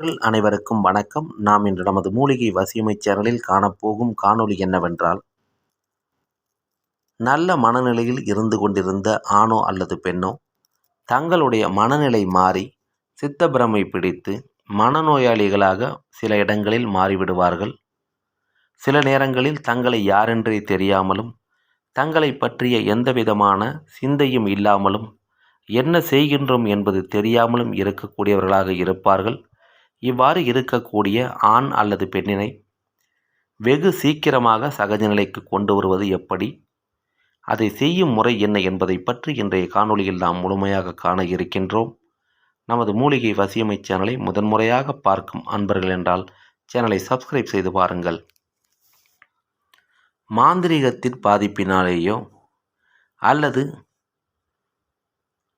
அனைவருக்கும் வணக்கம். நாம் இன்று நமது மூலிகை வசியமை சேனலில் காணப்போகும் காணொளி என்னவென்றால் நல்ல மனநிலையில் இருந்து கொண்டிருந்த ஆணோ அல்லது பெண்ணோ தங்களுடைய மனநிலை மாறி சித்தப்பிரமை பிடித்து மனநோயாளிகளாக சில இடங்களில் மாறிவிடுவார்கள். சில நேரங்களில் தங்களை யாரென்றே தெரியாமலும் தங்களை பற்றிய எந்தவிதமான சிந்தையும் இல்லாமலும் என்ன செய்கின்றோம் என்பது தெரியாமலும் இருக்கக்கூடியவர்களாக இருப்பார்கள். இவ்வாறு இருக்கக்கூடிய ஆண் அல்லது பெண்ணினை வெகு சீக்கிரமாக சகஜ நிலைக்கு கொண்டு வருவது எப்படி? அதை செய்யும் முறை என்ன என்பதை பற்றி இன்றைய காணொளியில் நாம் முழுமையாக காண இருக்கின்றோம். நமது மூலிகை வசியமை சேனலை முதன்முறையாக பார்க்கும் அன்பர்கள் என்றால் சேனலை சப்ஸ்கிரைப் செய்து பாருங்கள். மாந்திரீகத்தின் பாதிப்பினாலேயோ அல்லது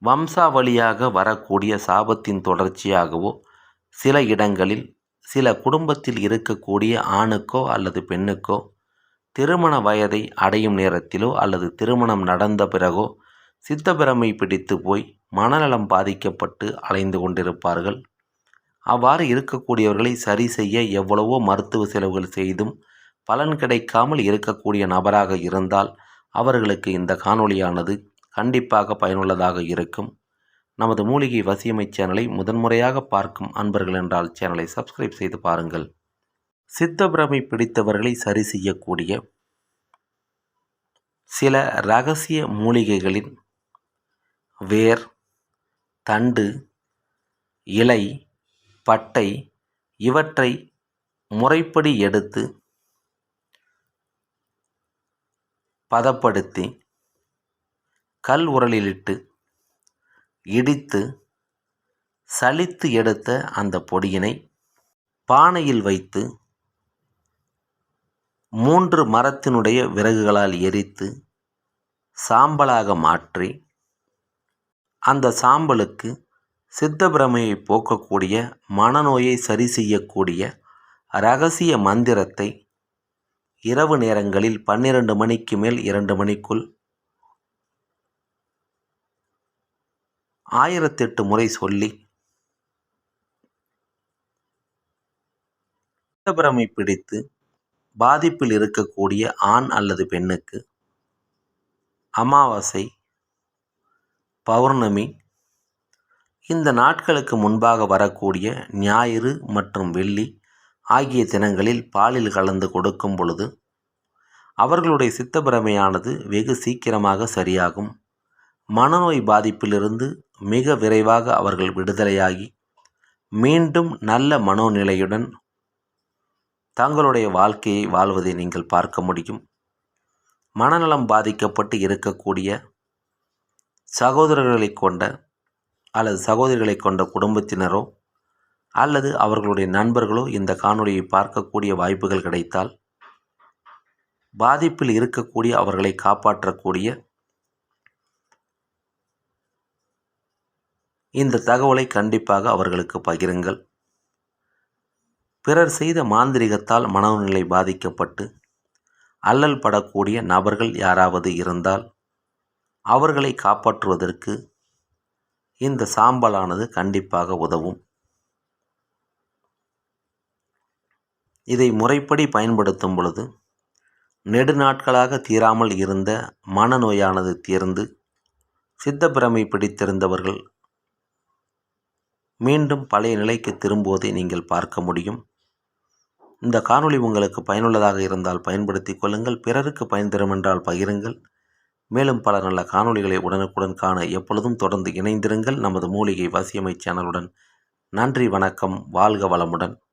வம்சாவளியாக வரக்கூடிய சாபத்தின் தொடர்ச்சியாகவோ சில இடங்களில் சில குடும்பத்தில் இருக்கக்கூடிய ஆணுக்கோ அல்லது பெண்ணுக்கோ திருமண வயதை அடையும் நேரத்திலோ அல்லது திருமணம் நடந்த பிறகோ சித்தப்பிரமை பிடித்து போய் மனநலம் பாதிக்கப்பட்டு அலைந்து கொண்டிருப்பார்கள். அவ்வாறு இருக்கக்கூடியவர்களை சரி செய்ய எவ்வளவோ மருத்துவ செலவுகள் செய்தும் பலன் கிடைக்காமல் இருக்கக்கூடிய நபராக இருந்தால் அவர்களுக்கு இந்த காணொளியானது கண்டிப்பாக பயனுள்ளதாக இருக்கும். நமது மூலிகை வசியமை சேனலை முதன்முறையாக பார்க்கும் அன்பர்கள் என்றால் சேனலை சப்ஸ்கிரைப் செய்து பாருங்கள். சித்தபிரமை பிடித்தவர்களை சரி செய்யக்கூடிய சில ரகசிய மூலிகைகளின் வேர் தண்டு இலை பட்டை இவற்றை முறைப்படி எடுத்து பதப்படுத்தி கல் உரலிலிட்டு இடித்து சலித்து எடுத்த அந்த பொடியினை பானையில் வைத்து மூன்று மரத்தினுடைய விறகுகளால் எரித்து சாம்பலாக மாற்றி அந்த சாம்பலுக்கு சித்தப்பிரமையை போக்கக்கூடிய மனநோயை சரி செய்யக்கூடிய ரகசிய மந்திரத்தை இரவு நேரங்களில் பன்னிரண்டு மணிக்கு மேல் இரண்டு மணிக்குள் ஆயிரத்தெட்டு முறை சொல்லி சித்தபிரமை பிடித்து பாதிப்பில் இருக்கக்கூடிய ஆண் அல்லது பெண்ணுக்கு அமாவாசை பௌர்ணமி இந்த நாட்களுக்கு முன்பாக வரக்கூடிய ஞாயிறு மற்றும் வெள்ளி ஆகிய தினங்களில் பாலில் கலந்து கொடுக்கும் பொழுது அவர்களுடைய சித்தப்பிரமையானது வெகு சீக்கிரமாக சரியாகும். மனநோய் பாதிப்பிலிருந்து மிக விரைவாக அவர்கள் விடுதலையாகி மீண்டும் நல்ல மனோநிலையுடன் தங்களுடைய வாழ்க்கையை வாழ்வதை நீங்கள் பார்க்க முடியும். மனநலம் பாதிக்கப்பட்டு இருக்கக்கூடிய சகோதரர்களை கொண்ட அல்லது சகோதரிகளை கொண்ட குடும்பத்தினரோ அல்லது அவர்களுடைய நண்பர்களோ இந்த காணொலியை பார்க்கக்கூடிய வாய்ப்புகள் கிடைத்தால் பாதிப்பில் இருக்கக்கூடிய அவர்களை காப்பாற்றக்கூடிய இந்த தகவலை கண்டிப்பாக அவர்களுக்கு பகிருங்கள். பிறர் செய்த மாந்திரிகத்தால் மனநிலை பாதிக்கப்பட்டு அல்லல் படக்கூடிய நபர்கள் யாராவது இருந்தால் அவர்களை காப்பாற்றுவதற்கு இந்த சாம்பலானது கண்டிப்பாக உதவும். இதை முறைப்படி பயன்படுத்தும் பொழுது நெடுநாட்களாக தீராமல் இருந்த மனநோயானது தீர்ந்து சித்தப்பிரமை பிடித்திருந்தவர்கள் மீண்டும் பழைய நிலைக்கு திரும்புவதை நீங்கள் பார்க்க முடியும். இந்த காணொளி உங்களுக்கு பயனுள்ளதாக இருந்தால் பயன்படுத்தி கொள்ளுங்கள். பிறருக்கு பயன் தரும் என்றால் பகிருங்கள். மேலும் பல நல்ல காணொளிகளை உடனுக்குடன் காண எப்பொழுதும் தொடர்ந்து இணைந்திருங்கள். நமது மூலிகை வசியமை சேனலுடன் நன்றி வணக்கம் வாழ்க வளமுடன்.